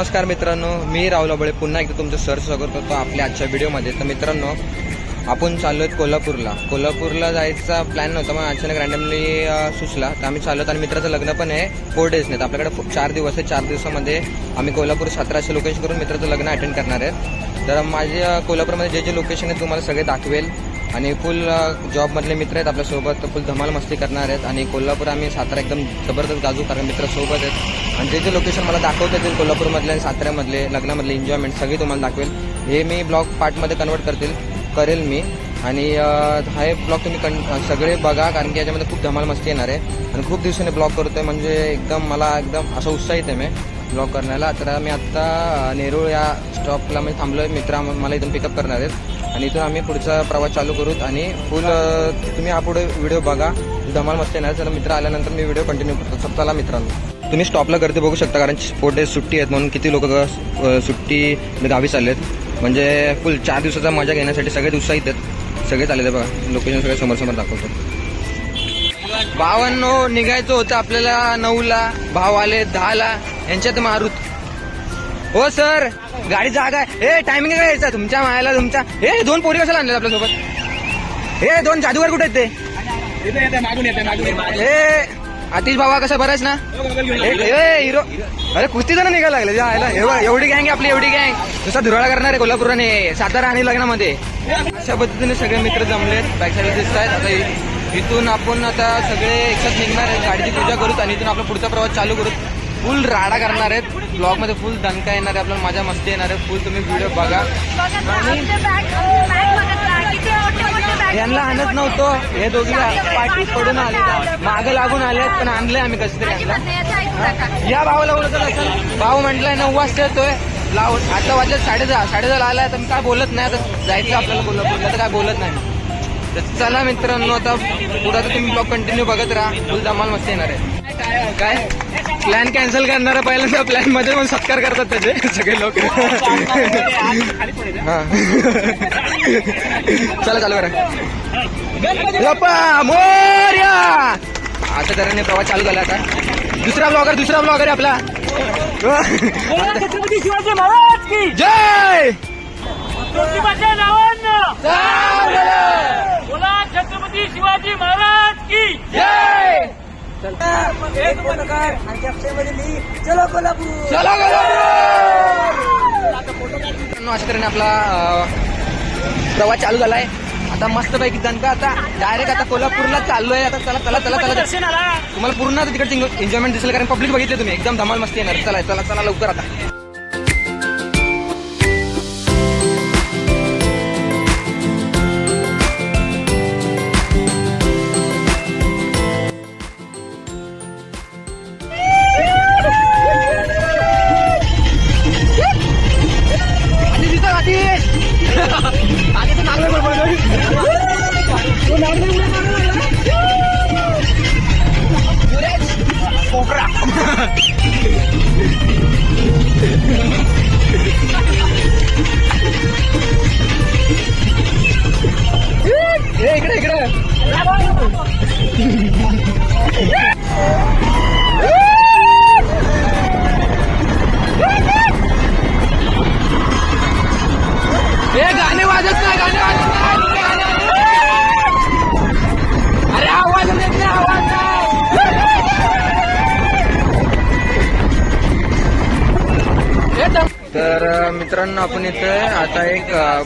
नमस्कार मित्रांनो मी राहुल अबळे. पुन्हा एकदा तुमचं सर स्वागत करतो आपल्या आजच्या व्हिडिओमध्ये. तर मित्रांनो आपण चाललो आहेत कोल्हापूरला. कोल्हापूरला जायचा प्लॅन नव्हता मग अचानक रॅन्डमली सुचला. तर आम्ही चाललो आणि मित्राचं लग्न पण आहे फोर डेज नाही तर आपल्याकडे चार दिवस आहे. चार दिवसामध्ये आम्ही कोल्हापूर सतराशे लोकेशन करून मित्राचं लग्न अटेंड करणार आहे तर माझे कोल्हापूरमध्ये जे जे लोकेशन आहेत तुम्हाला सगळे दाखवेल. आणि फुल जॉबमधले मित्र आहेत आपल्यासोबत. फुल धमाल मस्ती करणार आहेत. आणि कोल्हापूर आम्ही सातारा एकदम जबरदस्त गाजू कारण मित्र सोबत आहेत. आणि जे जे लोकेशन मला दाखवता येतील कोल्हापूरमधले आणि साताऱ्यामधले लग्नामधले एन्जॉयमेंट सगळी तुम्हाला दाखवेल. हे मी ब्लॉग पार्टमध्ये कन्वर्ट करतील. करेल मी. आणि हा एक ब्लॉग तुम्ही कं सगळे बघा कारण की याच्यामध्ये खूप धमाल मस्ती येणार आहे. आणि खूप दिवसाने ब्लॉग करतोय म्हणजे एकदम मला एकदम असं उत्साहित आहे मी ब्लॉग करण्याला. तर मी आत्ता नेरूळ या स्टॉपला मी थांबलो आहे मित्र मला इथून पिकअप करणार आहेत. आणि इथून आम्ही पुढचा प्रवास चालू करूत आणि फुल तुम्ही हा पुढे व्हिडिओ बघा. धमाल मस्ती येणार तर मित्र आल्यानंतर मी व्हिडिओ कंटिन्यू करतो. सब चला मित्रांनो. तुम्ही स्टॉपला गर्दी बघू शकता कारण फोर डेज सुट्टी आहेत म्हणून किती लोक सुट्टी गावी चालले आहेत म्हणजे फुल चार दिवसाचा मजा घेण्यासाठी सगळे उत्साहित आहेत. सगळे चालले आहेत बघा. लोकेशन सगळे समोर समोर दाखवतो. बावन्न निघायचं होतं आपल्याला नऊला भाव आले दहाला यांच्यात मारुत. हो सर. गाडी जागा आहे. ए टायमिंग काय यायचा तुमच्या मायाला तुमच्या हे दोन पोरी कशाला आणले आपल्यासोबत? हे दोन जादूगर कुठे आहेत ते? मागून येते मागून. आतिश भावा कसा बराच ना? हिरो अरे कुस्ती जण निघायला लागले. जायला हे एवढी गँग आपली एवढी गँग जसा धुराळा करणार आहे कोल्हापुराने. सातारा आणि लग्नामध्ये. अशा पद्धतीने सगळे मित्र जमलेत. बॅक साईड दिसत आहेत आता इथून आपण आता सगळे एकसाथ निघणार आहेत. गाडीची पूजा करूत आणि इथून आपला पुढचा प्रवास चालू करूत. फुल राडा करणार आहेत. ब्लॉगमध्ये फुल दणका येणार आहे. आपल्याला मजा मस्ती येणार आहे. फुल तुम्ही व्हिडिओ बघा. यांना आणत नव्हतो. हे दोघी पाठी पडून आले. मागं लागून आले पण आणले आम्ही कसं तरी या भावाला बोलत असेल. भाऊ म्हटलंय नऊ वाजता येतोय. लाव आता वाजले साडे दहा साडे दहा आलाय तर मी काय बोलत नाही. आता जायचं आपल्याला कोल्हापूरला तर काय बोलत नाही. तर चला मित्रांनो आता पुढे तुम्ही ब्लॉग कंटिन्यू बघत राहा. फुल धमाल मस्ती येणार आहे. काय प्लॅन कॅन्सल करणार पहिल्यांदा प्लॅनमध्ये पण सत्कार करतात त्याचे सगळे लोक. चला चालू करा. मोर्या! असं तऱ्हेने प्रवास चालू झाला आता. दुसरा ब्लॉगर दुसरा ब्लॉगर आहे आपला. जय ज्योतिबाच्या नावानं बोला छत्रपती शिवाजी महाराज की जय चला. मित्रांनो, अशा तऱ्हेने आपला प्रवास चालू झालाय. आता मस्त पैकी दणका आता डायरेक्ट आता कोल्हापूरला चाललोय. आता चला चला चला चला. तुम्हाला पूर्ण आता तिकडे एन्जॉयमेंट दिसेल कारण पब्लिक बघितले तुम्ही. एकदम धमाल मस्ती येणार. चला चला चला लवकर आता.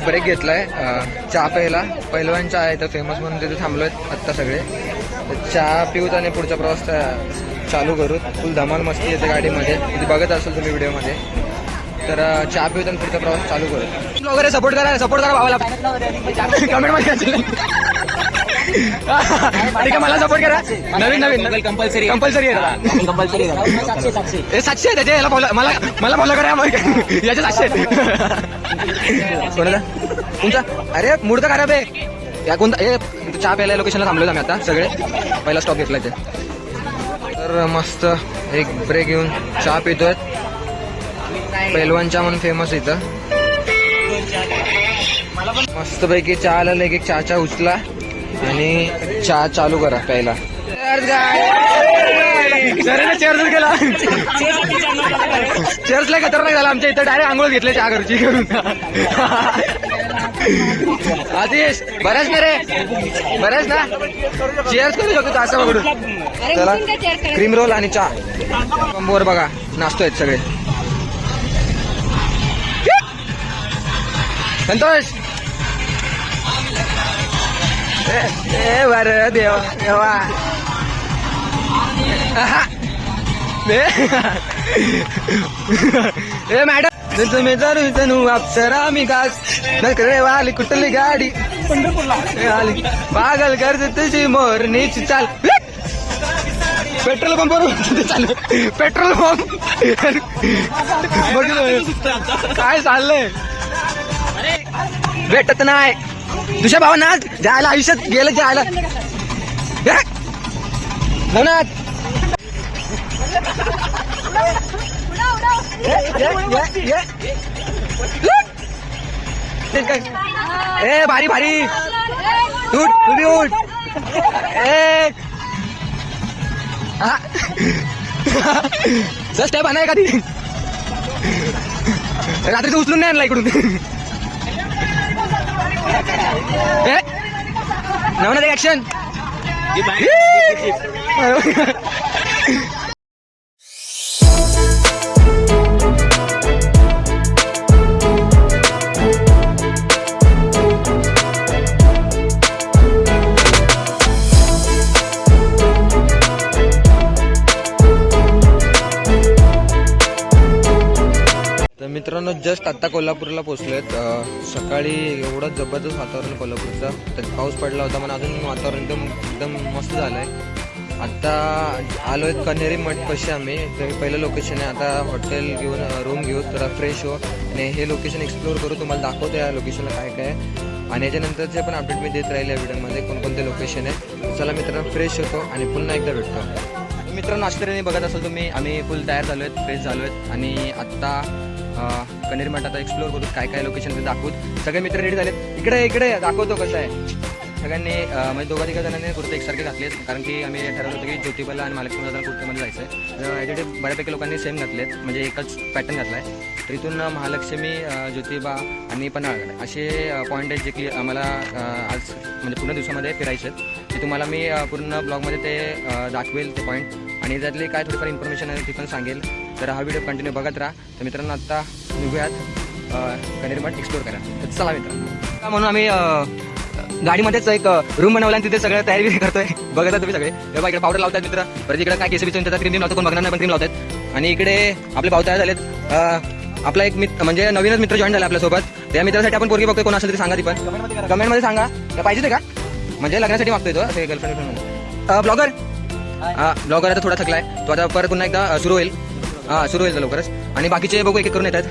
ब्रेक घेतलाय. अ, चहा प्यायला. पहिलवान चहा आहे तर फेमस म्हणून तिथे थांबलोय आत्ता सगळे. तर चहा पिऊत आणि पुढचा प्रवास चालू करू. फुल धमाल मस्ती येते गाडीमध्ये. इथे बघत असेल तुम्ही व्हिडिओमध्ये. तर चहा पिऊत आणि पुढचा प्रवास चालू करू. वगैरे सपोर्ट करा सपोर्ट करा भावाला. कमेंटमध्ये असेल ठीक आहे मला सपोर्ट करा. नवीन नवीन कंपल्सरी कंपल्सरी आहे. कंपल्सरी हे सातशे आहे त्याचे याला मला मला फॉलो करा. याचे सातशे आहेत. कोणाचा? तुमचा अरे मूड तर खराब आहे. या कोणता हे चहा प्यायला लोकेशनला थांबलोय आम्ही आता सगळे. पहिला स्टॉप घेतला ते. तर मस्त एक ब्रेक घेऊन चहा पितोय. पहिलवान चहा म्हणून फेमस इथं. मस्त पैकी चहा आला एक एक चहा चहा उचला. आणि चहा चालू करा प्यायला. केला. चेअर्स लय खतरनाक झाला. आमच्या इथं डायरेक्ट आंघोळ घेतले चहा घरची करून. आदेश बऱ्याच ना रे? बऱ्याच ना? चेअर्स करू शकतो असं बघडून चला. क्रीम रोल आणि चहा. कंबोवर बघा नाचतोय सगळे. संतोष! ए बरं देवा देवा ए मॅडम तुम्ही जरू जणू अप्सरा मी गास नकरे वाली कुठली गाडी आली पागल कर तुझी मोरणीची चाल पेट्रोल पंपवर चालू पेट्रोल पंप काय चाललंय भेटत नाही तुझ्या भावना जायला आयुष्यात गेलं जायला. भावनाथ ए भारी भारी. उठ तुम्ही उठ. ए हा. सर स्टेप आणा एखादी रात्रीचं उचलून नाही आणला इकडून. ए नवनाथ ऍक्शन तर मित्रांनो जस्ट आत्ता कोल्हापूरला पोहोचलोय सकाळी एवढं जबरदस्त वातावरण कोल्हापूरचं. त्यात पाऊस पडला होता पण अजून वातावरण एकदम एकदम मस्त झालं आहे आत्ता आहेत कन्हेरी मठ पशी आम्ही. तर पहिलं लोकेशन आहे आता हॉटेल घेऊन रूम घेऊ जरा फ्रेश हो. आणि हे लोकेशन एक्सप्लोर करू तुम्हाला दाखवतो या लोकेशनला काय काय आहे. आणि याच्यानंतरचे पण अपडेट मी देत राहील या व्हिडिओमध्ये कोणकोणते लोकेशन आहे. चला मित्रांनो फ्रेश होतो आणि पुन्हा एकदा भेटतो. मित्रांनो आश्चर्याने बघत असाल तुम्ही आम्ही फुल तयार झालो आहेत फ्रेश झालो आहेत आणि आत्ता अं, कनेरी आता एक्सप्लोर करू काय काय लोकेशन ते दाखवूत सगळे मित्र रेडी झालेत. इकडे इकडे दाखवतो कसं आहे. सगळ्यांनी म्हणजे दोघा तिघा जणांनी कुर्ते एकसारखे घातलेत कारण की आम्ही ठरवलं होतं की ज्योतिबाला आणि महालक्ष्मी जाताना कुर्तेमध्ये जायचं आहे याच्यासाठी बऱ्यापैकी लोकांनी सेम घातलेत म्हणजे एकच पॅटर्न घातला आहे तर इथून महालक्ष्मी ज्योतिबा आणि पन्हाळगड असे पॉईंट आहेत जे की आम्हाला आज म्हणजे पूर्ण दिवसामध्ये फिरायचे आहेत. ते तुम्हाला मी पूर्ण ब्लॉगमध्ये ते दाखवेल ते पॉईंट आणि त्यातली काय थोडीफार इन्फॉर्मेशन आहे ती पण सांगेल. तर हा व्हिडिओ कंटिन्यू बघत राहा. तर मित्रांनो आत्ता निघूयात कनेरी मठ एक्सप्लोर करा तर चला मित्रांनो. म्हणून आम्ही गाडीमध्येच एक रूम बनवला आणि तिथे सगळं तयारी करतोय. बघता तुम्ही सगळे. बघा इकडे पावडर लावतात मित्र. परत इकडे काय केसी त्याचा क्रीम लावतो कोण बघणार नाही पण क्रीम लावतात आणि इकडे आपले भाऊ तयार झालेत. आपला एक मित्र म्हणजे नवीनच मित्र जॉईन झाला आपल्यासोबत. त्या मित्रासाठी आपण पोरगी बघतोय कोण असेल तरी सांगा ती पण. कमेंटमध्ये सांगा. पाहिजे ते का? म्हणजे लग्नासाठी मागतोय तो गर्लफ्रेंड ब्लॉगर ब्लॉगर आता थोडा थकलाय. तो आता परत पुन्हा एकदा सुरू होईल. हा सुरू होईल लवकरच. आणि बाकीचे बघू एक एक करून येतात.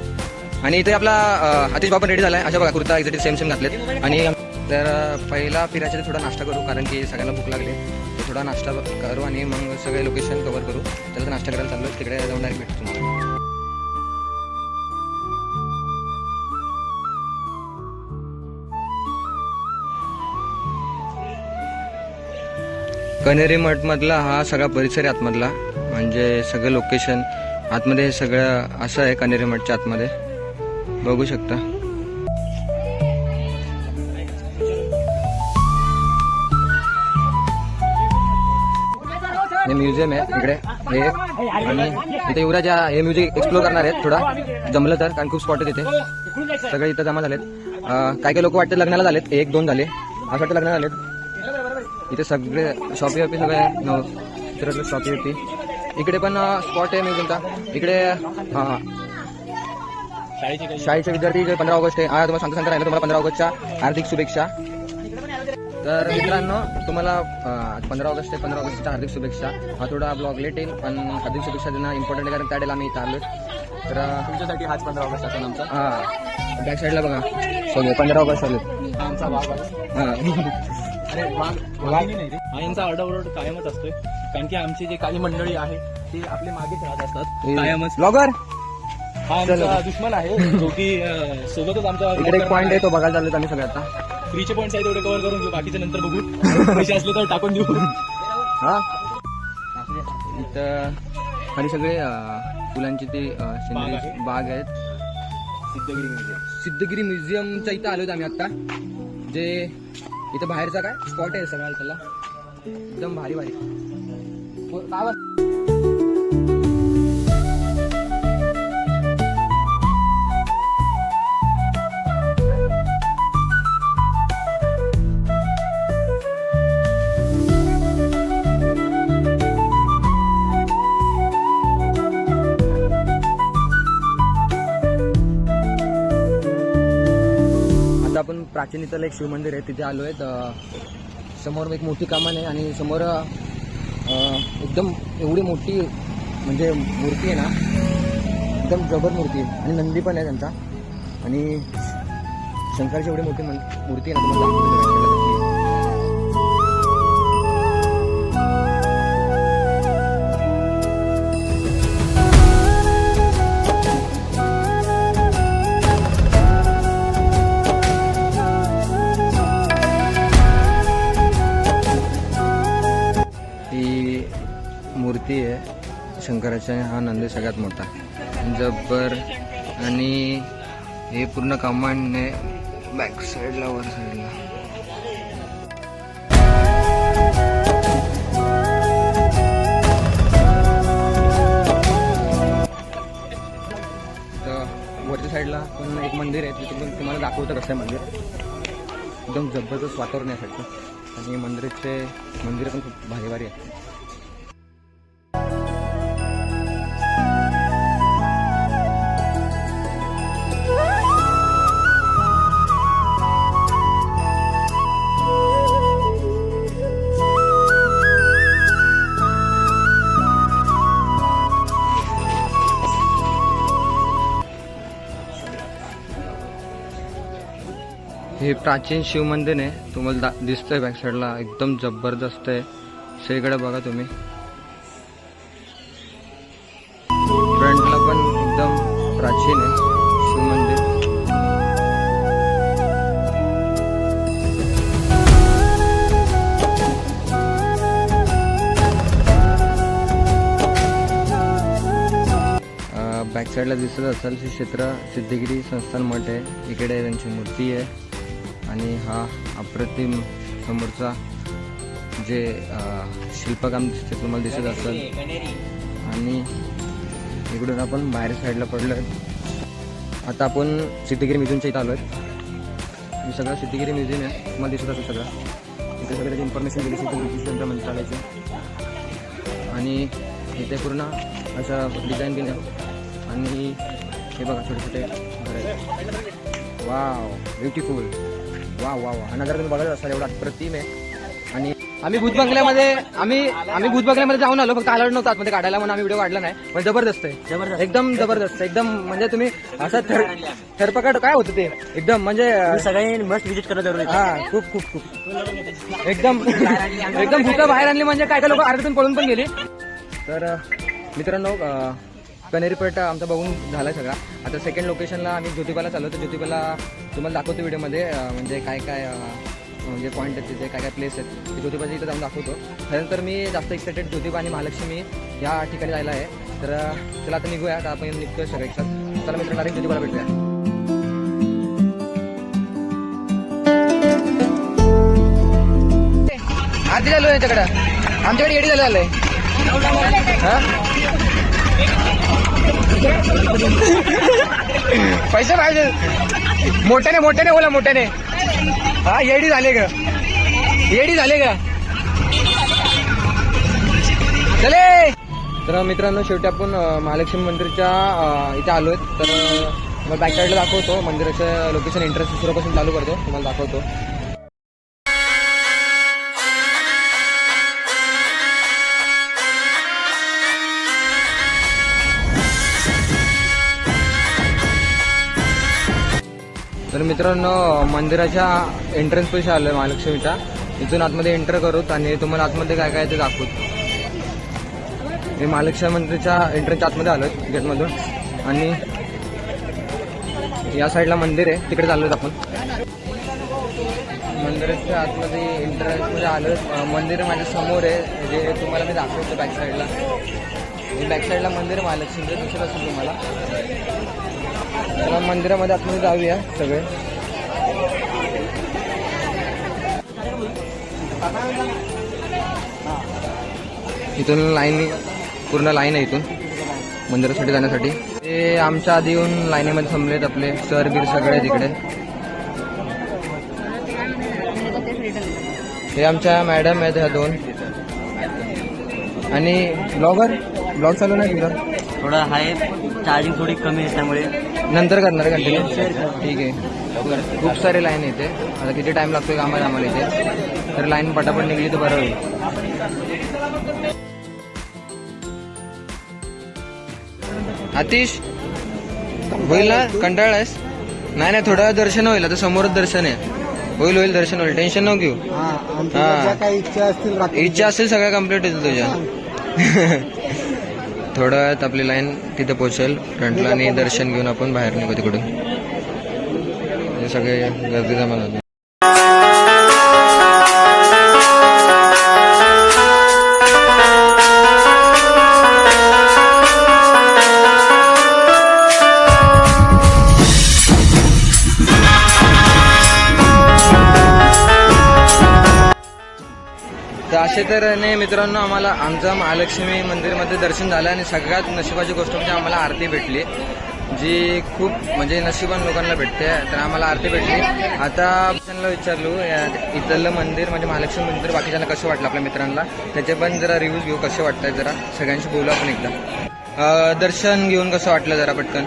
आणि इथे आपला अं, अतिश बाबा रेडी झालाय. अशा बघा कुर्ता एक्झॅक्ट सेम सेम घातलेत. आणि तर पहिला फिरायच्या थोडा नाश्ता करू कारण की सगळ्यांना भूक लागली. तर थोडा नाश्ता करू आणि मग सगळे लोकेशन कवर करू. त्याला नाश्ता करायला चाललो तिकडे जाऊन डायरेक्ट भेटतो तुम्हाला. कनेरी मठमधला हा सगळा परिसर आहे आतमधला. म्हणजे सगळं लोकेशन आतमध्ये हे सगळं असं आहे कनेरी मठच्या आतमध्ये. बघू शकता. हे म्युझियम आहे इकडे. हे आणि इथे युवराज हे म्युझिक एक्सप्लोर करणार आहेत थोडा. जमलं तर कारण खूप स्पॉट आहे तिथे सगळे इथं जमा झालेत. काय काय लोक वाटते लग्नाला झालेत. एक दोन झाले. असं वाटतं लग्नाला झालेत. इथे सगळे शॉपी वॉपी सगळे न- शॉपी वॉपी इकडे पण स्पॉट आहे म्युझियमचा इकडे हा. शाळेचे विद्यार्थी इकडे पंधरा ऑगस्ट आहे. तुम्हाला सांगता सांगता राहिलं तुम्हाला पंधरा ऑगस्टच्या. हार्दिक शुभेच्छा. तर मित्रांनो तुम्हाला पंधरा ऑगस्ट आहे पंधरा ऑगस्टच्या हार्दिक शुभेच्छा. हा थोडा ब्लॉग लेट येईल पण हार्दिक शुभेच्छा देणं इम्पॉर्टंट आहे कारण त्या डेला आम्ही इथं आलो तर तुमच्यासाठी हाच पंधरा ऑगस्ट असेल आमचा. हा. बॅक साईडला बघा. सगळे पंधरा ऑगस्ट आले. आमचा भाग हा. हा यांचा आरडाओरड कायमच असतोय. कारण की आमची जी काही मंडळी आहे ती आपले मागेच राहत असतात. कायमच. ब्लॉगर हा आमचा दुश्मन आहे जो की सोबतच आमचा एक पॉईंट आहे. तो बघायला चाललो आम्ही सगळे आता. फ्रीचे पॉईंट्स आहे तेवढे कव्हर करून घेऊ. बाकीचे नंतर बघू. पैसे असले तर टाकून देऊ. हा? तर आणि सगळे फुलांची ते सेंद्रिय. बाग आहेत. सिद्धगिरी म्युझियम. सिद्धगिरी म्युझियमच्या इथं आलो आम्ही आता. जे इथं बाहेरचा काय? स्पॉट आहे सगळा इथला एकदम भारी भारी हो, काय प्राचीन इथलं एक शिवमंदिर आहे तिथे आलो आहेत समोर एक मोठी कामान आहे आणि समोर एकदम एवढी मोठी म्हणजे मूर्ती आहे ना एकदम जबर मूर्ती आहे. आणि नंदी पण आहे त्यांचा. आणि शंकराची एवढी मोठी मूर्ती आहे ना तुम्हाला मूर्ती आहे. शंकराच्या हा नंदी सगळ्यात मोठा. जब्बर आणि हे पूर्ण कमांडने बॅक साईडला वर साईडला तर वरच्या साईडला पण एक मंदिर आहे तिथे पण तुम्हाला दाखवतं कसं आहे मंदिर. एकदम जबरदस्त वातावरण आहे साईडचं आणि मंदिराचे मंदिरं पण खूप भारी भारी आहेत. हे प्राचीन शिव मंदिर आहे. तुम्हाला दा दिसतंय बॅक साईडला एकदम जबरदस्त आहे. सगळीकडे बघा तुम्ही. फ्रंटला पण एकदम प्राचीन आहे शिव मंदिर. बॅक साईडला दिसत असेल हे क्षेत्र सिद्धगिरी संस्थान मठ आहे. इकडे त्यांची मूर्ती आहे. आणि हा अप्रतिम समोरचा जे शिल्पकाम दिसते तुम्हाला दिसत असेल. आणि इकडून आपण बाहेर साईडला पडलो आता आपण सिद्धगिरी म्युझियमच्या इथं आलो आहे हे सगळं सिद्धगिरी म्युझियम आहे. तुम्हाला दिसत असेल सगळं. इथे सगळं त्याची इन्फॉर्मेशन दिली सिद्धगिरी ब्रिटिश तंत्र आणि इथे पूर्ण असं डिझाईन केलं. आणि हे बघा छोटे छोटे वाव ब्युटिफुल वा वा वा. जर तुम्ही बघत असाल एवढा अप्रतिम आहे. आणि आम्ही भूत बंगल्यामध्ये आम्ही आम्ही भूत बंगल्यामध्ये जाऊन आलो फक्त आलो नव्हतं आतमध्ये काढायला म्हणून आम्ही व्हिडिओ काढला नाही. पण जबरदस्त आहे. जबरदस्त. एकदम जबरदस्त एकदम म्हणजे तुम्ही असं थर थरपकड काय होतं ते? एकदम म्हणजे सगळ्यांनी मस्त विजिट करणं जरुरी. हा खूप खूप खूप. एकदम एकदम भूत बाहेर आणली म्हणजे काय काय लोक अर्ध्यातून पळून पण गेली. तर मित्रांनो कनेरी पट आमचा बघून झाला सगळा. आता सेकंड लोकेशनला आम्ही ज्योतिबाला चाललो तर ज्योतिबाला तुम्हाला दाखवतो व्हिडिओमध्ये म्हणजे काय काय म्हणजे पॉईंट आहेत तिथे काय काय प्लेस आहेत. ते ज्योतिबाच्या इथं जाऊन दाखवतो. त्यानंतर मी जास्त एक्सायटेड ज्योतिबा आणि महालक्ष्मी या ठिकाणी जायला आहे. तर चला आता निघूया. आता आपण निघतोय सगळं एकसाथ. चला मित्र डायरेक्ट ज्योतिबाला भेटूया. आधी झालो याच्याकडं आमच्याकडे येडी झालं आलंय हा? पैसे पाहिजे. मोठ्याने मोठ्याने बोला मोठ्याने. हा येडी झाले ग. येडी झाले ग. चले. तर मित्रांनो शेवटी आपण महालक्ष्मी मंदिरच्या इथे आलोय. तर मग बॅक साईडला दाखवतो. मंदिराचं लोकेशन इंटरेस्ट दुसऱ्यापासून चालू करतो. तुम्हाला दाखवतो. तर मित्रांनो मंदिराच्या एंट्रन्स पैसे आलो आहे महालक्ष्मीच्या इथून आतमध्ये एंटर करूत आणि तुम्हाला आतमध्ये काय काय ते दाखवत मी महालक्ष्मी मंदिरच्या एंट्रन्सच्या आतमध्ये आलो आहे गेटमधून. आणि या साईडला मंदिर आहे तिकडे चाललो आपण. मंदिराच्या आतमध्ये एंट्रन्समध्ये आलो मंदिर माझ्यासमोर आहे जे तुम्हाला मी दाखवतो बॅक साईडला बॅक साईडला मंदिर आहे महालक्ष्मीचं दिसत असेल तुम्हाला. चला मंदिरामध्ये आतमध्ये जाऊया सगळे. इथून लाईन पूर्ण लाईन आहे इथून मंदिरासाठी जाण्यासाठी. ते आमच्या आधी येऊन लाईनीमध्ये थांबलेत आपले सर बीर सगळे तिकडे. हे आमच्या मॅडम आहेत ह्या दोन. आणि ब्लॉगर ब्लॉग चालू नाही तुझा? थोडं आहे चार्जिंग थोडी कमी त्यामुळे. नंतर करणार कंटिन्यू ठीक आहे. खूप सारे लाईन येते आता किती टाइम लागतोय कामाला आम्हाला इथे? तर लाईन पटापट निघली तर बरं होईल. आतिश होईल ना? कंटाळा आहेस नाही नाही थोडं दर्शन होईल. आता समोरच दर्शन आहे. होईल होईल दर्शन होईल. टेन्शन नको घेऊ. हा. काही इच्छा असतील इच्छा असेल सगळ्या कंप्लीट होईल तुझ्या. थोड्या वेळात आपली लाईन तिथे पोहोचेल. फ्रंटला आणि दर्शन घेऊन आपण बाहेर निघू तिकडून. हे सगळे गर्दी जमा झाली असे तर नाही मित्रांनो आम्हाला आमचं महालक्ष्मी मंदिरमध्ये दर्शन झालं आणि सगळ्यात नशिबाची गोष्ट म्हणजे आम्हाला आरती भेटली जी खूप म्हणजे नशिबान लोकांना भेटते तर आम्हाला आरती भेटली. आता त्यांना विचारलो इथलं मंदिर म्हणजे महालक्ष्मी मंदिर बाकीच्यांना कसं वाटलं आपल्या मित्रांना? त्याचे पण जरा रिव्ह्यूज घेऊ कसे वाटतात जरा? सगळ्यांशी बोलू आपण एकदा. दर्शन घेऊन कसं वाटलं जरा पटकन?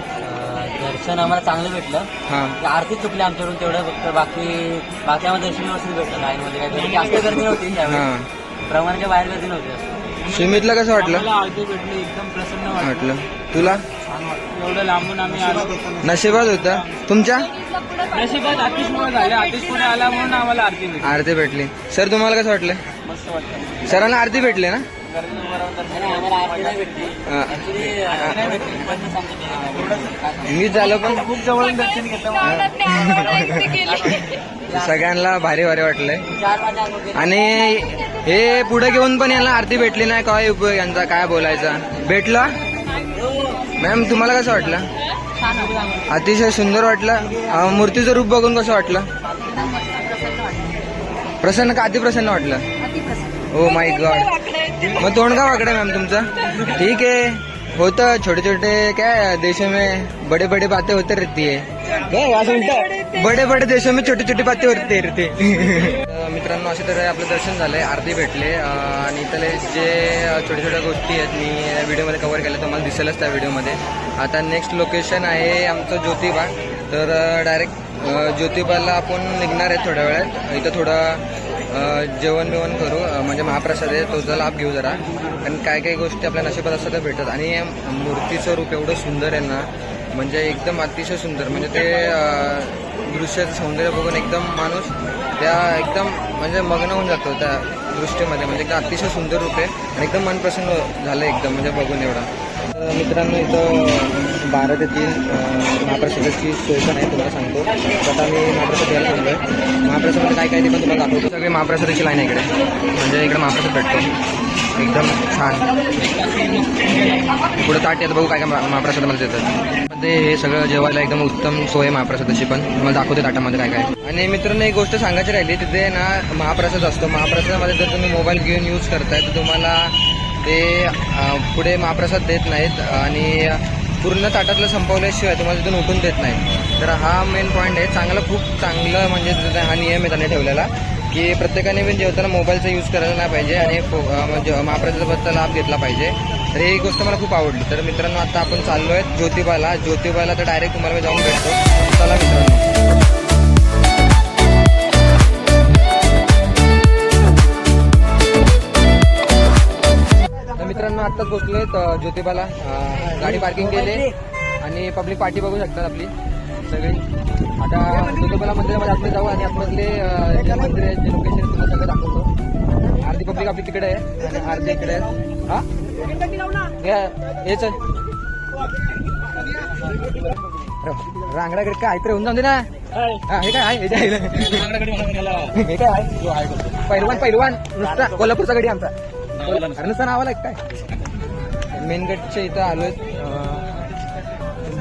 दर्शन आम्हाला चांगलं भेटलं. हां. आरती चुकली आमच्याकडून तेवढं फक्त बाकी बाकी आम्हाला दर्शन व्यवस्थित भेटलं. लाईन मध्ये काय गर्दी जास्त गर्दी नव्हती प्रमाणाच्या बाहेर गर्दी नव्हती सुमितला कसं वाटलं? भेटली एकदम प्रसन्न वाटलं. तुला? एवढं लांबून आम्ही आलो. नशिबात होता. तुमच्या? नशिबात आतिशमुळे झाले. आतिशमुळे आला म्हणून आम्हाला आरती भेटली. आरती भेटली. सर तुम्हाला कसं वाटलं? मस्त वाटतं सरांना आरती भेटली ना? मी झालं पण खूप जवळून दर्शन घेतलं सगळ्यांना भारी भारी वाटलंय. आणि हे पुढे घेऊन पण यांना आरती भेटली नाही काय उपयोग यांचा काय बोलायचा? भेटला? मॅम तुम्हाला कसं वाटलं? अतिशय सुंदर वाटलं. मूर्तीचं रूप बघून कसं वाटलं? प्रसन्न का अति प्रसन्न वाटलं? हो माय गॉड मग तोंड का वाकडे मॅम तुमचं? ठीक आहे. होतं छोटे छोटे काय देशों में बड़े बड़े बातें होते रहती है. असं? बडे बडे देशों में छोटी छोटी बातें होते रहते तर मित्रांनो अशा तऱ्हे आपलं दर्शन झालंय आरती भेटले आणि इथले जे छोट्या छोट्या गोष्टी आहेत मी व्हिडिओमध्ये कव्हर केल्या तुम्हाला दिसेलच त्या व्हिडिओमध्ये. आता नेक्स्ट लोकेशन आहे आमचं ज्योतिबा. तर डायरेक्ट ज्योतिबाला आपण निघणार आहे थोड्या वेळात. इथं थोडं जेवण बिवण करू. म्हणजे महाप्रसाद आहे तोचा लाभ घेऊ जरा. कारण काय काही गोष्टी आपल्या नशिबात असतात त्या भेटतात. आणि मूर्तीचं रूप एवढं सुंदर आहे ना म्हणजे एकदम अतिशय सुंदर. म्हणजे ते दृश्याचं सौंदर्य बघून एकदम माणूस त्या एकदम म्हणजे मग्न होऊन जातो त्या दृष्टीमध्ये. म्हणजे एकदम अतिशय सुंदर रूप आहे. आणि एकदम मन प्रसन्न झालं एकदम म्हणजे बघून एवढा. मित्रांनो इथं बारा ते तीन महाप्रसादाची सोय पण आहे तुम्हाला सांगतो. आता मी महाप्रसाद घ्यायला थांबलोय महाप्रसादामध्ये काय काय ते पण तुम्हाला दाखवतो. सगळी महाप्रसादाची लाईन आहे इकडे. म्हणजे इकडे महाप्रसाद भेटतो. एकदम छान. पुढे ताट येतं बघू काय काय महा- महाप्रसादामध्ये देतात. ते हे सगळं जेवायला एकदम उत्तम सोय आहे महाप्रसादाची पण. तुम्हाला दाखवते ताटामध्ये काय काय आणि मित्रांनो एक गोष्ट सांगायची राहिली तिथे ना महाप्रसाद असतो. महाप्रसादामध्ये जर तुम्ही मोबाईल घेऊन यूज करताय तर तुम्हाला ते पुढे महाप्रसाद देत नाहीत आणि पूर्ण ताटातलं संपवल्याशिवाय तुम्हाला तिथून उठून देत नाही तर हा मेन पॉईंट आहे. चांगलं खूप चांगलं म्हणजे हा नियम आहे त्यांनी ठेवलेला की प्रत्येकाने पण जेवताना मोबाईलचा यूज करायला नाही पाहिजे आणि म्हणजे महाप्रसादाबद्दल लाभ घेतला पाहिजे. तर ही गोष्ट मला खूप आवडली. तर मित्रांनो आता आपण चाललो आहे ज्योतिबाला. ज्योतिबाला तर डायरेक्ट तुम्हाला मी जाऊन भेटतो. चला मित्रांनो. पोहोचलोय तर ज्योतिबाला गाडी पार्किंग केली. आणि पब्लिक पार्टी बघू शकतात आपली सगळी. आता ज्योतिबाला मंदिरामध्ये आतमध्ये जाऊ आणि आतमधले जे मंदिर आहे जे लोकेशन आहे तुला सगळं दाखवतो. अर्धी पब्लिक आपली तिकडे आहे. आणि अर्धी इकडे आहे. हा? हे हे चल. रांगडाकडे काय तर होऊन जाऊ दे ना. हा, हे काय आहे? हे काय आहे? हे? पैलवान पैलवान नुसता कोल्हापूरचा गडी आमचा. नुसतं. नावाला काय? मेन गेटच्या इथं आलोय.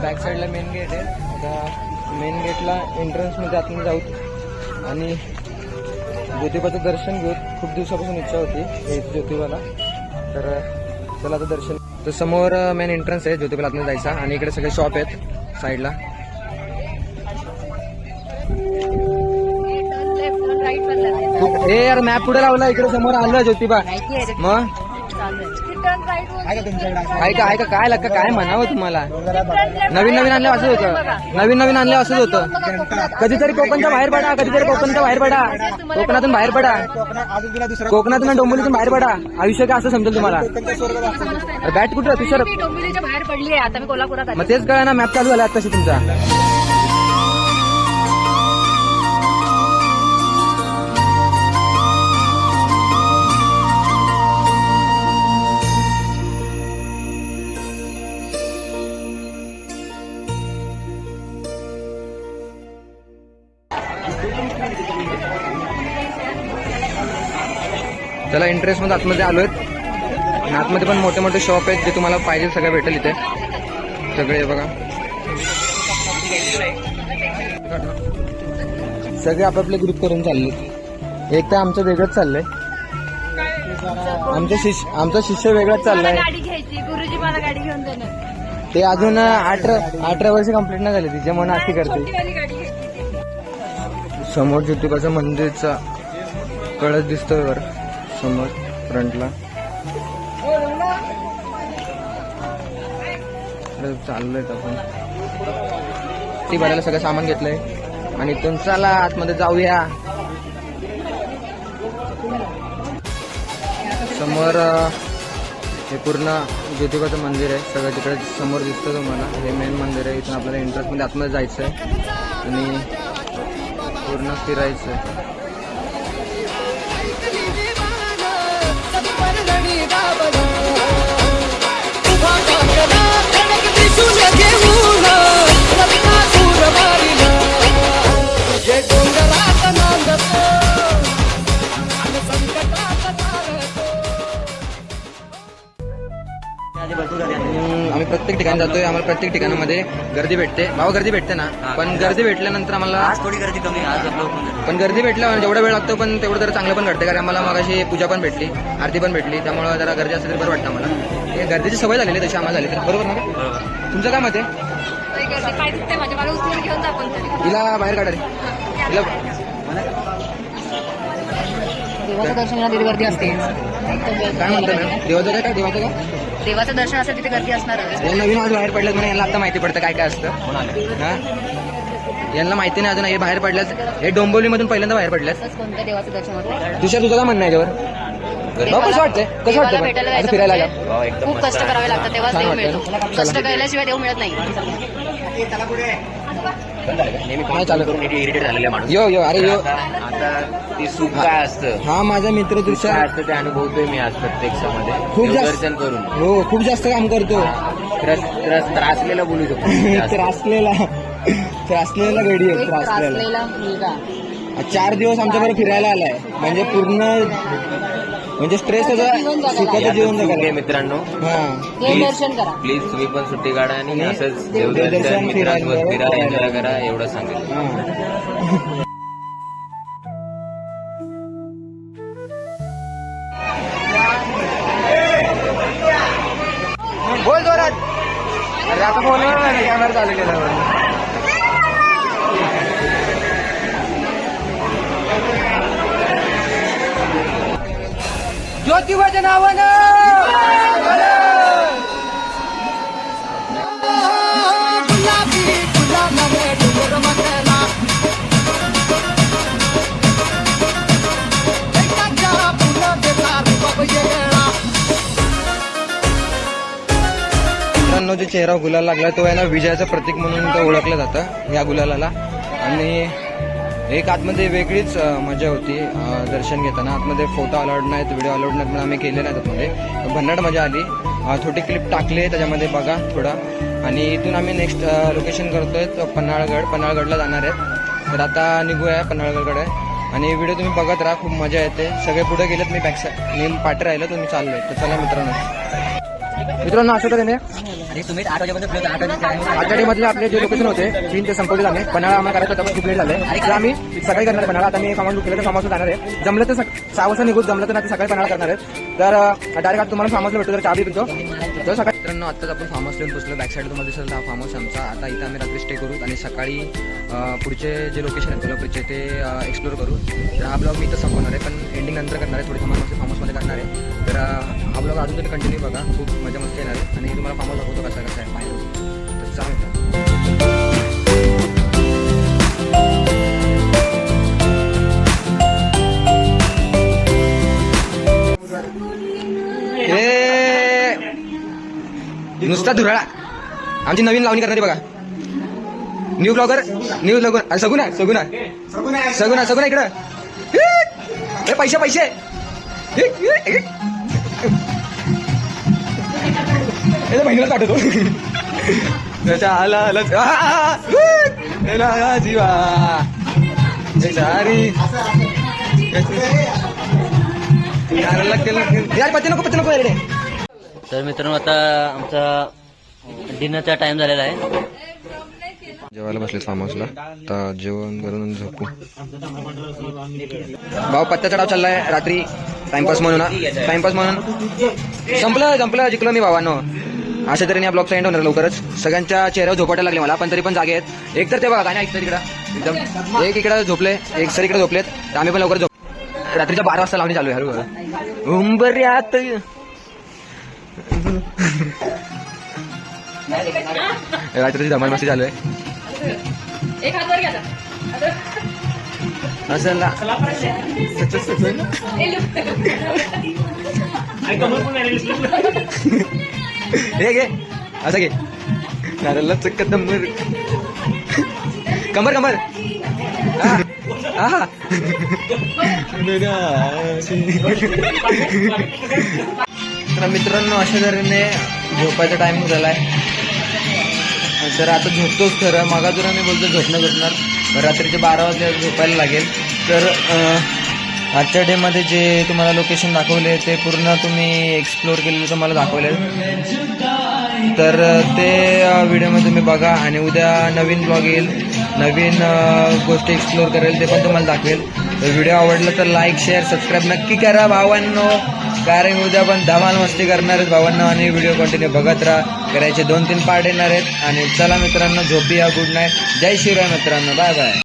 बॅक साईडला मेन गेट आहे. आता मेन गेटला एंट्रन्समध्ये आतून जाऊ. आणि ज्योतिबाचं दर्शन घेऊ खूप दिवसापासून इच्छा होती हे ज्योतिबाला. तर चला आता दर्शन. तर समोर मेन एंट्रन्स आहे ज्योतिबाला आतमध्ये जायचा. आणि इकडे सगळे शॉप आहेत साईडला हे यार मॅप पुढे लावला? इकडे समोर आलं ज्योतिबा. मग? आहे का आहे का काय लागतं काय म्हणावं तुम्हाला? नवीन नवीन आणलं असंच होतं. नवीन नवीन आणलं असंच होतं. कधीतरी कोकणच्या बाहेर पडा कधीतरी कोकणच्या बाहेर पडा. कोकणातून बाहेर पडा. अजून तुला दुसरा कोकणातून डोंबिवलीतून बाहेर पडा. आयुष्य काय असं समजेल तुम्हाला? बॅट कुठं? तुषार बाहेर पडली आहे आता मी कोल्हापुरात. मग तेच कळा ना मॅप चालू झाला आताशी तुमचा. त्याला इंटरेस्टमध्ये आतमध्ये आलोय. आणि आतमध्ये पण मोठे मोठे शॉप आहेत जे तुम्हाला पाहिजे सगळं भेटेल इथे. सगळे बघा. सगळे आपापले ग्रुप करून चालले. एक तर आमचं वेगळंच चाललंय. आमचं शिष्य आमचा शिष्य वेगळाच चाललाय. गाडी घ्यायची गुरुजी मला गाडी घेऊन देणार. ते अजून अठरा अठरा वर्ष कंप्लीट नाही झाली तिच्या मन अशी करते. समोर ज्योतिबाचं मंदिरचा कळस दिसतोय वर. समोर फ्रंटला इकडे चाललोय आपण. ती भरायला सगळं सामान घेतलंय. आणि इथून चला आतमध्ये जाऊया. समोर हे पूर्ण ज्योतिबाचं मंदिर आहे. सगळं तिकडे समोर दिसतं तुम्हाला. हे मेन मंदिर आहे. इथून आपल्याला इंटरेस्टमध्ये आतमध्ये जायचं आहे आणि पूर्ण फिरायचं आहे भरपूर गर्दी असते. हम्म, आम्ही प्रत्येक ठिकाणी जातोय आम्हाला प्रत्येक ठिकाणामध्ये गर्दी भेटते. भाव गर्दी भेटते ना? पण गर्दी भेटल्यानंतर आम्हाला आज थोडी गर्दी कमी आहे, आज आपलं ओपन झालं. पण गर्दी भेटल्यावर जेवढा वेळ लागतो पण तेवढं जरा चांगलं पण घडते कारण आम्हाला मगाशी पूजा पण भेटली आरती पण भेटली त्यामुळे जरा गर्दी असेल तर बरं वाटतं आम्हाला. हे गर्दीची सवय झालेली आहे तशी आम्हाला झाली तर. बरोबर ना? बरोबर. तुमचं काय मत आहे? काही गर्दी पाय दुखते माझ्या? मला उचलून घेऊन जा आपण तरी हिला बाहेर काढा रे. हिला देवाचं दर्शनाला तिथे गर्दी असते. काय म्हणतो मॅम? देवाचं काय काय देवाचं काय? देवाचं दर्शन असेल तिथे गर्दी असणारच या नवीन आज बाहेर पडल्यात म्हणून यांना आता माहिती पडतं काय काय असतं. हा? यांना माहिती नाही अजून हे बाहेर पडल्यात. हे डोंबिवलीमधून पहिल्यांदा बाहेर पडल्यात. तसंच कोणत्या देवाचं दर्शन होतं? तुषार तुझं काय म्हणणं आहे याच्यावर? भाऊ कसं वाटतंय? कसं देवाला वाटतं भेटायला असं जायचं फिरायला आलं म्हणजे हो, खूप कष्ट. करावे लागतात तेव्हाच छान देव मिळतो? कष्ट. केल्याशिवाय देव मिळत नाही. माणूस. यो यो अरे यो. आता ते सुख काय असतं? हा माझा मित्र काय तुषार असतं ते अनुभवतोय मी आज प्रत्यक्षामध्ये. खूप जास्त दर्शन करून. हो खूप जास्त काम करतो. त्रास त्रास त्रासलेला बोलू शकतो त्रासलेला. त्रासलेला गडी आहे त्रासलेला. चार दिवस आमच्याबरोबर फिरायला आलाय. म्हणजे पूर्ण म्हणजे स्ट्रेस त्याचा सुखाचं जीवन जगायला मित्रांनो. हा. देव दर्शन करा. प्लीज तुम्ही पण सुट्टी काढा आणि आणि असंच देवदर्शन देवदर्शन मित्रांसोबत फिरायला फिरा एन्जॉय करा एवढं सांगेल. हा. बोल जोरात. अरे आता बोलणार नाही कॅमेरा चालू केल्यावर ज्योतिबाच्या नावानं जो चेहरा गुलाल लागला तो आहे ना विजयाचं प्रतीक म्हणून तो ओळखलं जातं या गुलालाला. आणि एक आतमध्ये वेगळीच मजा होती दर्शन घेताना. आतमध्ये फोटो अलाउड नाहीत व्हिडिओ अलाउड नाहीत आम्ही केले नाहीत आतमध्ये. भन्नाट मजा आली. थोडी क्लिप टाकले त्याच्यामध्ये बघा थोडा. आणि इथून आम्ही नेक्स्ट लोकेशन करतोय पन्हाळगड. पन्हाळगडला जाणार आहेत. तर आता निघूया पन्हाळगडकडे. आणि व्हिडिओ तुम्ही बघत राहा खूप मजा येते. सगळे पुढे गेलेत मी बॅक साईड मी पाठी राहिलं तुम्ही मी चाललोय. तर चला मित्रांनो. मित्रांनो असं तर तुम्ही आठ वाजेपर्यंत आपले जे लोकेशन होते तीन ते संपवले झाले पन्हाळा आम्हाला करायचं होतं खूप लेट झाले. तर आम्ही सकाळी करणार पन्हाळा. आता मी फार्म केलं तर फार्म जाणार आहे. जमलं तर सहा वाजता निघू जमलं तर नाही सकाळी पन्हाळा करणार आहे. तर डायरेक्ट तुम्हाला फार्म हाऊसला भेटतो तर चाबी पितो. तर सकाळी मित्रांनो आत्ताच आपण फार्म हाऊस पोहोचलो. बॅक साईड तुम्हाला दिसेल हा फार्म हाऊस आमचा. आता इथं आम्ही रात्री स्टे करू आणि सकाळी पुढचे जे लोकेशन आहे कोल्हापूरचे ते एक्सप्लोर करू. तर हा ब्लॉग मी इथं संपवणार आहे पण एंडिंग नंतर करणार आहे. थोडी फार्म हाऊस फार्म हाऊसमध्ये करणार आहे. तर हा ब्लॉग अजून तरी कंटिन्यू बघा. खूप मजा मस्त येणार आहे. आणि तुम्हाला फार्म दाखवतो कसा कसा आहे. माहिती तर चला नुसता धुराळा. आमची नवीन लावणी करणारी बघा. New blogger new blogger Saguna Saguna. Saguna Saguna इकडं. पैसे पैसे. ए, बहिणीला पाठवतो त्याच्या आला आला. जीवा. सारी यार नको नको तर मित्रांनो आता आमचा डिनरचा टाइम झालेला आहे. जेवायला बसले फार्म हाऊसला तर जेवण करून झोपू. भाऊ पत्ता चढाव चाललाय रात्री. टाइमपास म्हणून टाइमपास म्हणून. संपलं संपलं. जिंकलो मी भावानो. अशा तऱ्हेने ब्लॉग सेंड होणार लवकरच. सगळ्यांच्या चेहऱ्यावर झोपायला लागले मला पण तरी पण जागे आहेत. एक तर ते बघा गाणे ऐकतात इकडं. एकदम. एक इकडे झोपले एक सर इकडे झोपलेत. तर आम्ही पण लवकर झोप रात्रीच्या बारा वाजता लावणी चालू आहे. हळूहळू. उंबर्यात रात्रीची धमाल मस्ती चालू आहे. एक हात वर घ्या असं ना हे घे. असं घे. नारळाचं कदंबर कंबर कंबर. हा. हा. तर मित्रांनो अशा तऱ्हेने झोपायचा टाइम झालाय. तर आता झोपतोच खरं. मागाजुराने आम्ही बोलतो झोपणं झोपणार. रात्रीचे बारा वाजता झोपायला लागेल. तर आजच्या डेमध्ये जे तुम्हाला लोकेशन दाखवले ते पूर्ण तुम्ही एक्सप्लोर केलेलं तुम्हाला दाखवले तर ते व्हिडिओमध्ये तुम्ही बघा आणि उद्या नवीन ब्लॉग येईल. नवीन गोष्टी एक्सप्लोर करेल ते पण तुम्हाला दाखवेल. तर व्हिडिओ आवडला तर लाईक शेअर सबस्क्राईब नक्की करा भावांनो. कारण उद्या पण धमाल मस्ती करणार आहेत भावांनो आणि व्हिडिओ कंटिन्यू बघत राहा. करायचे दोन तीन पार्ट येणार आहेत. आणि चला मित्रांनो झोपी या. गुड नाईट जय शिवराय मित्रांनो. Bye bye